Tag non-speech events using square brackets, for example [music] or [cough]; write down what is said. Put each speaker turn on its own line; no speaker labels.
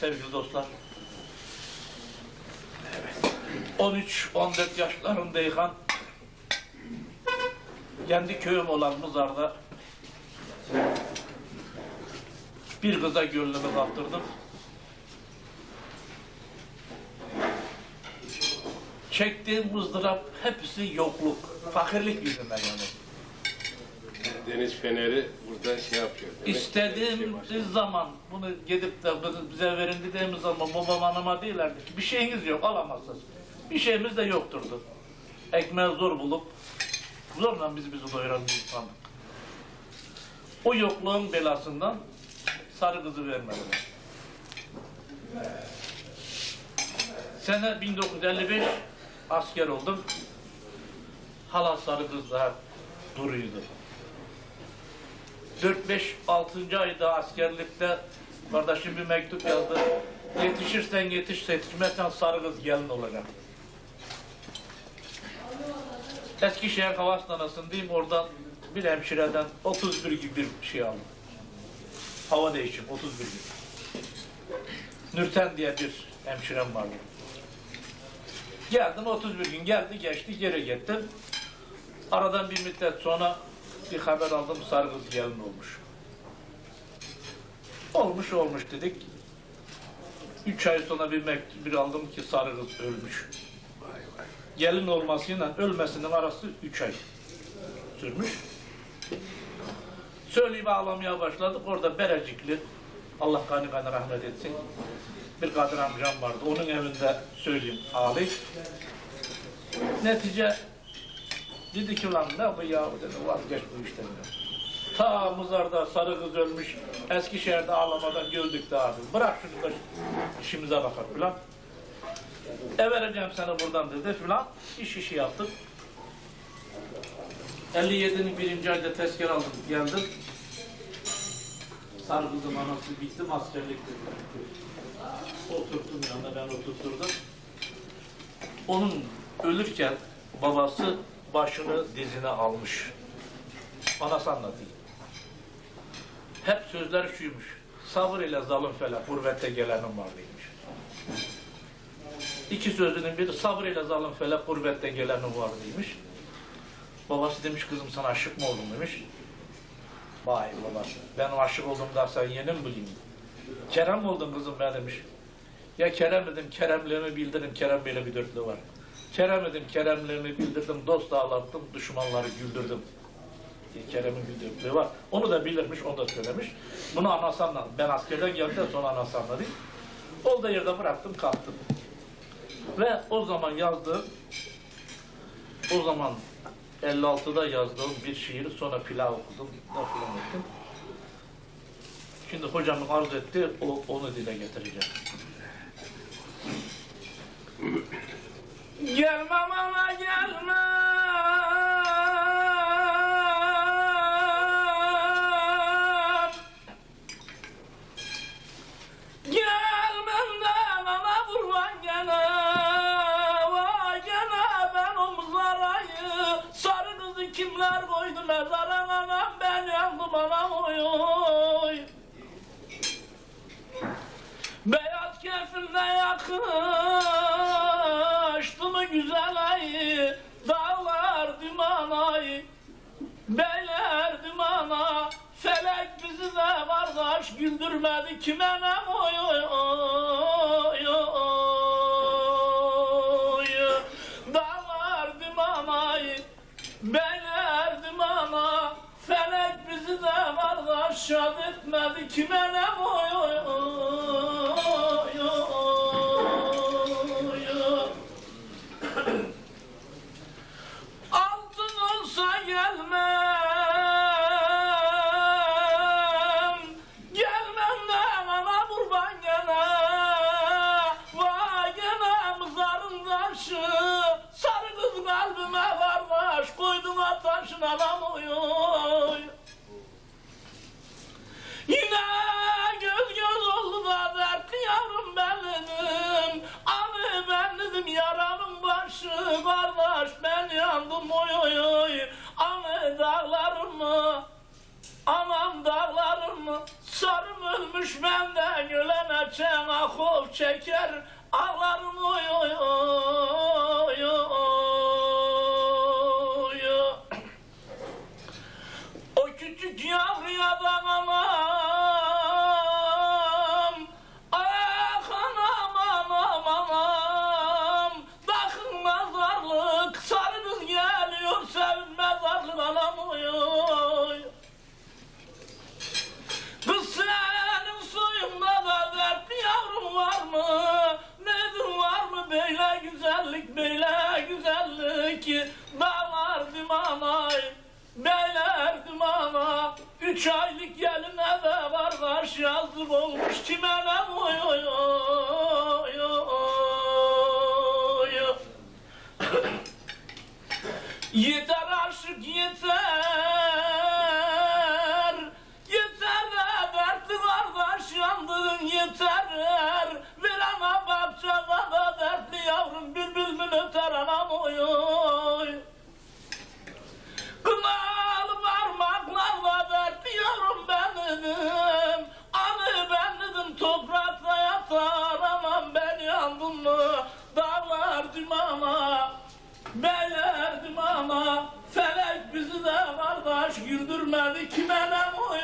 sevgili dostlar. 13-14 yaşlarındayken kendi köyüm olan Mızar'da bir kıza gönlümü kaptırdım. Çektiğim ızdırap hepsi yokluk, fakirlik yüzünden yani.
Deniz feneri burada şey yapıyor. Demek ki
İstediğim
şey
zaman bunu gidip de bunu bize verin dediğimiz zaman babam anama değillerdi ki bir şeyiniz yok alamazsınız. Bir şeyimiz de yokturdu. Ekmeği zor bulup zorla bizi bizi doyuran bir insandık. O yokluğun belasından sarı kızı vermediler. Sene 1955 asker oldum. Hala sarı kız daha duruyordu. 4-5-6. ayda askerlikte kardeşim bir mektup yazdı. Yetişirsen yetiş, yetişmezsen sarı kız gelin olacak. Eskişehir Hava Hastanesi'ndeyim. Oradan bir hemşireden 31 gibi bir şey aldım. Hava değişim 31 gün. Nürten diye bir hemşirem vardı. Geldim 31 gün geldi geçti geri gittim. Aradan bir müddet sonra bir haber aldım sarı kız gelin olmuş. Olmuş olmuş dedik. Üç ay sonra bir mektup bir aldım ki sarı kız ölmüş. Gelin olmasıyla ölmesinin arası üç ay sürmüş. Söyleyip ağlamaya başladık. Orada Berecikli, Allah kanı kanı rahmet etsin. Bir Kadir amcam vardı. Onun evinde söyleyeyim ağlayıp. Netice dedi ki ulan ne bu ya dedi vazgeç bu işten. dedi. Ta Mızar'da sarı kız ölmüş. Eskişehir'de ağlamadan gördük de abi. Bırak şunu da işimize bakar filan. E vereceğim sana buradan dedi filan. İş işi yaptık. 57'nin birinci ayda tezkere aldım geldim. Sarı kızım anası bittim askerlik Oturttum yanına ben oturturdum. Onun ölürken babası başını dizine almış. Anası anlatayım. Hep sözler şuymuş. Sabır ile zalim fele gurbette gelenim var demiş. İki sözünün biri sabır ile zalim fele gurbette gelenim var demiş. Babası demiş kızım sana aşık mı oldun demiş. Vay babası ben aşık oldum da sen yeni mi bileyim? Kerem oldun kızım ben demiş. Ya Kerem dedim Keremliğimi bildirim Kerem böyle bir dörtlü var. Kerem dedim Keremliğimi bildirdim dost ağlattım düşmanları güldürdüm. diye Kerem'in dörtlüğü var. Onu da bilirmiş onu da söylemiş. Bunu anası anladı. Ben askerden geldikten sonra anası anladı. Olduğu yerde bıraktım kalktım. Ve o zaman yazdığım o zaman 56'da yazdığım bir şiiri sonra pilav okudum. Filan ettim. Şimdi hocamın arz etti, o, onu dile getireceğim. Gel mama. Kardeş güldürmedi kime ne? Oy oy oy oy. Dağlar duman ay Beyler dumana Felek bizi de kardeş şad etmedi. Kime ne? Oy oy oy kol çeker olmuş çimenem oy oy oy oy. [clears throat] Yeter Beylerdim ana felek bizi de kardeş güldürmedi. Kime ne oy?